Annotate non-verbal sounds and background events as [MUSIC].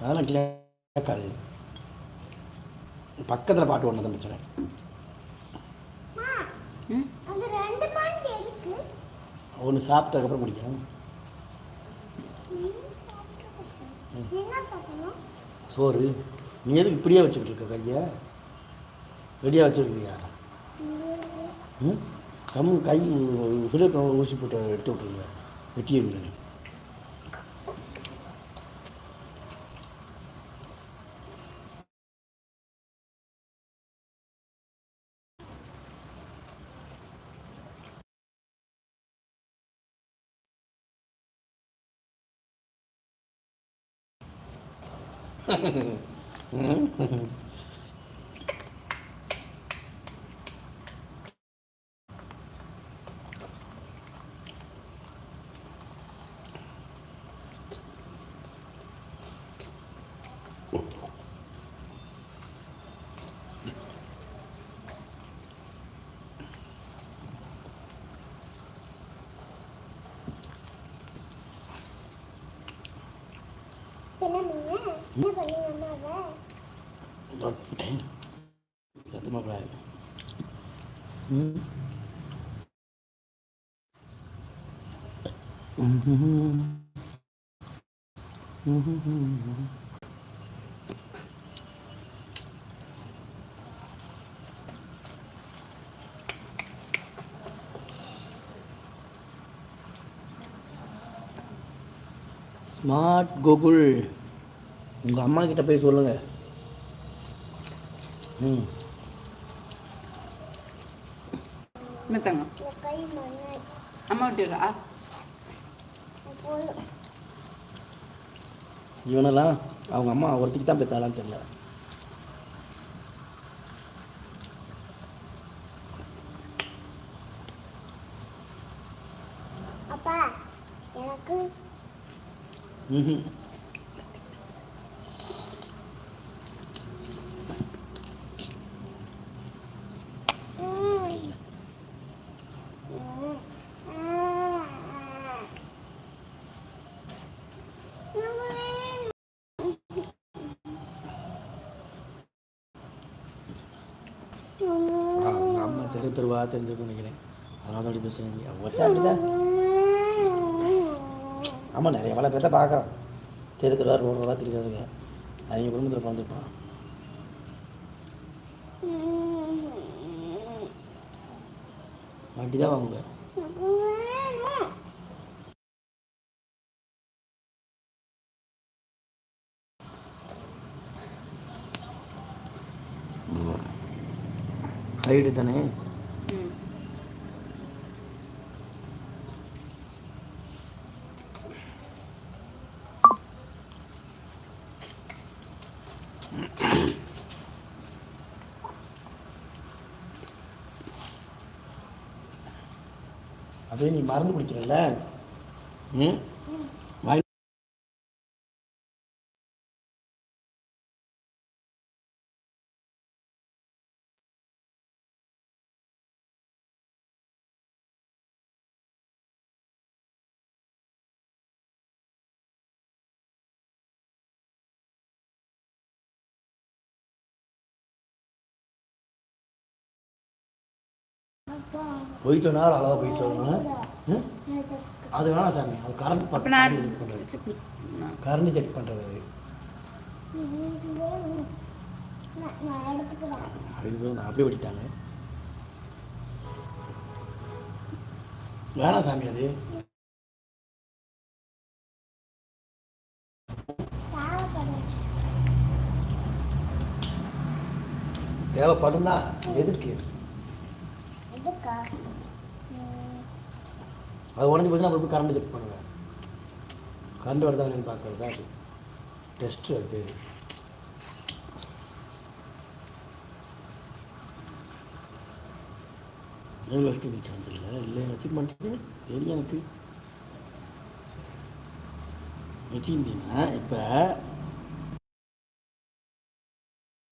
அதெல்லாம் கேட்காது பக்கத்தில் பாட்டு ஒன்று தான் பிரச்சனை. ம். அது ரெண்டு மணி இருக்கு. ஒன்று சாப்பிட்டதுக்கப்புறம் குடிக்கணும் சோறு. நீ எதுக்கு இப்படியே வச்சுக்கிட்டு இருக்க கையை? ரெடியாக வச்சுருக்கியா? ம்? கம் கை சுடுக்க ஊசி போட்டு எடுத்து விட்ருங்க வெட்டிடுங்க [LAUGHS] என்ன பண்ணீங்க என்ன பண்ணீங்க அம்மாவை தொட்டேன் சத்தமாக கூடாது ம் ஸ்மார்ட் கூகுள் உங்கள் அம்மா கிட்ட போய் சொல்லுங்கள் ம் அம்மா போதும் இவனெல்லாம் அவங்க அம்மா ஒருத்திக்கு தான் பெற்றாலான்னு தெரியல அப்பா எனக்கு. ம். ம். ஆ. நம்ம தெரு தெருவாக தெரிஞ்சுக்கணும் நினைக்கிறேன். அதனால தான் அப்படி பேசுகிறீங்க அவங்க அப்படிதான். ஆமாம் நிறைய பல பேர்த்த பார்க்குறோம். தெரு தெருவா ரோடு ரோடாக தெரியாதுங்க அவங்க குடும்பத்தில் பிறந்திருப்பான். வண்டி தான் வாங்குவேன் ஹைடு தானே அப்படியே நீ மறந்து குடிக்கிறல்ல ம் போயிட்டு நாள் அளவாக போய் சொல்லணும் அது வேணாம் சாமி. அது கரண்ட் நான் செக் பண்ணுறது கரண்ட் செக் பண்ணுறது அது. அப்படியே விட்டுட்டாங்க வேணாம் சாமி அது. தேவைப்படும் தான் எதுக்கு? எதுக்கா hmm. அது உடஞ்சி போச்சுன்னா அப்புறம் கரண்ட் செக் பண்ணுவேன் கரண்ட் வருதா என்னன்னு பார்க்கறது தான் அது டெஸ்ட்டு அது பேர் ஏழு வருஷத்துக்கு சான்ஸ் இல்லை? வச்சுக்க பண்ணிட்டு தெரியும் எனக்கு. வச்சுருந்தீங்கன்னா இப்போ